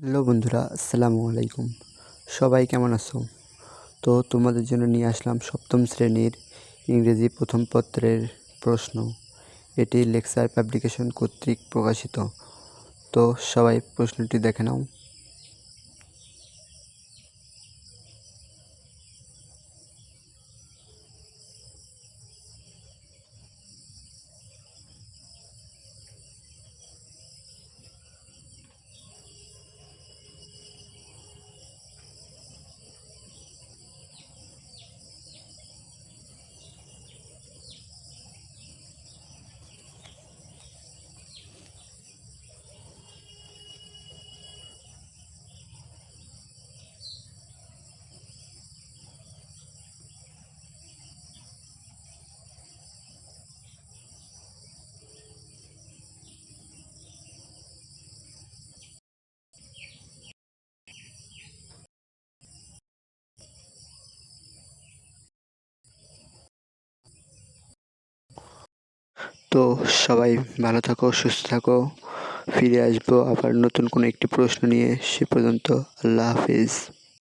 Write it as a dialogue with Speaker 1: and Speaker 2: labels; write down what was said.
Speaker 1: Hello বন্ধুরা, আসসালামু আলাইকুম। সবাই কেমন আছো? তো তোমাদের জন্য নিয়ে আসলাম সপ্তম শ্রেণির ইংরেজি প্রথম পত্রের প্রশ্ন। এটি লেকচার পাবলিকেশন কর্তৃক প্রকাশিত। তো সবাই প্রশ্নটি দেখে নাও। তো সবাই ভালো থাকো, সুস্থ থাকো। ফিরে আসব আবার নতুন কোনো একটি প্রশ্ন নিয়ে। সে পর্যন্ত আল্লাহ হাফিজ।